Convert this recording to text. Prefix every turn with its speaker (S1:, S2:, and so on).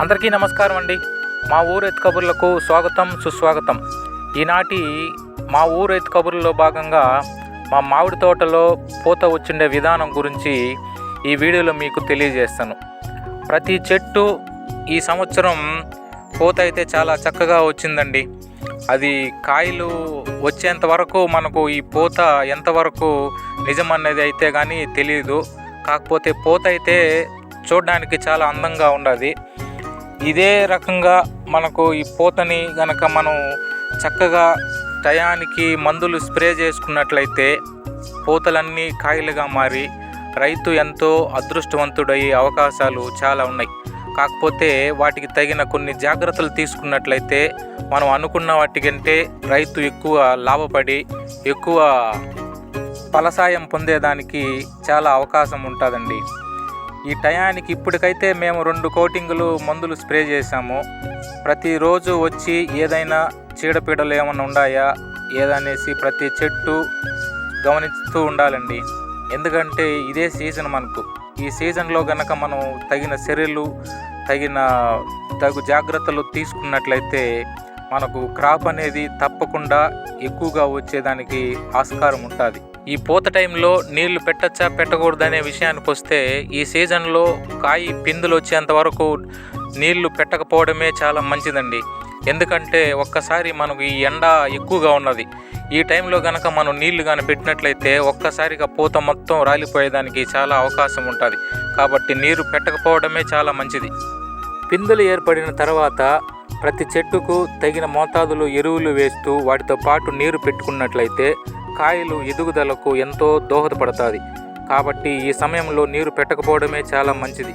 S1: అందరికీ నమస్కారం అండి. మా ఊరు ఎత్తు కబుర్లకు స్వాగతం సుస్వాగతం. ఈనాటి మా ఊరు ఎత్తు కబుర్లలో భాగంగా మా మామిడి తోటలో పూత వచ్చిండే విధానం గురించి ఈ వీడియోలో మీకు తెలియజేస్తాను. ప్రతి చెట్టు ఈ సంవత్సరం పూత అయితే చాలా చక్కగా వచ్చిందండి. అది కాయలు వచ్చేంత వరకు మనకు ఈ పూత ఎంతవరకు నిజం అనేది అయితే కానీ తెలియదు కాకపోతే పూత అయితే చూడడానికి చాలా అందంగా ఉండదు. ఇదే రకంగా మనకు ఈ పూతని గనక మనం చక్కగా టయానికి మందులు స్ప్రే చేసుకున్నట్లయితే పూతలన్నీ కాయలుగా మారి రైతు ఎంతో అదృష్టవంతుడయ్యే అవకాశాలు చాలా ఉన్నాయి. కాకపోతే వాటికి తగిన కొన్ని జాగ్రత్తలు తీసుకున్నట్లయితే మనం అనుకున్న వాటికంటే రైతు ఎక్కువ లాభపడి ఎక్కువ ఫలసాయం పొందేదానికి చాలా అవకాశం ఉంటుందండి. ఈ టయానికి ఇప్పటికైతే మేము రెండు కోటింగులు మందులు స్ప్రే చేశాము. ప్రతిరోజు వచ్చి ఏదైనా చీడపీడలు ఏమైనా ఉన్నాయా ఏదనేసి ప్రతి చెట్టు గమనిస్తూ ఉండాలండి. ఎందుకంటే ఇదే సీజన్ మనకు. ఈ సీజన్లో గనక మనం తగిన చర్యలు తగిన తగు జాగ్రత్తలు తీసుకున్నట్లయితే మనకు క్రాప్ అనేది తప్పకుండా ఎక్కువగా వచ్చేదానికి ఆస్కారం ఉంటుంది. ఈ పూత టైంలో నీళ్ళు పెట్టచ్చా పెట్టకూడదనే విషయానికి వస్తే ఈ సీజన్లో కాయి పిందులు వచ్చేంత వరకు నీళ్ళు పెట్టకపోవడమే చాలా మంచిదండి. ఎందుకంటే ఒక్కసారి మనకు ఈ ఎండ ఎక్కువగా ఉన్నది. ఈ టైంలో కనుక మనం నీళ్ళు కానీ పెట్టినట్లయితే ఒక్కసారిగా పూత మొత్తం రాలిపోయేదానికి చాలా అవకాశం ఉంటుంది. కాబట్టి నీరు పెట్టకపోవడమే చాలా మంచిది. పిందులు ఏర్పడిన తర్వాత ప్రతి చెట్టుకు తగిన మోతాదులో ఎరువులు వేస్తూ వాటితో పాటు నీరు పెట్టుకున్నట్లయితే కాయలు ఎదుగుదలకు ఎంతో దోహదపడుతుంది. కాబట్టి ఈ సమయంలో నీరు పెట్టకపోవడమే చాలా మంచిది.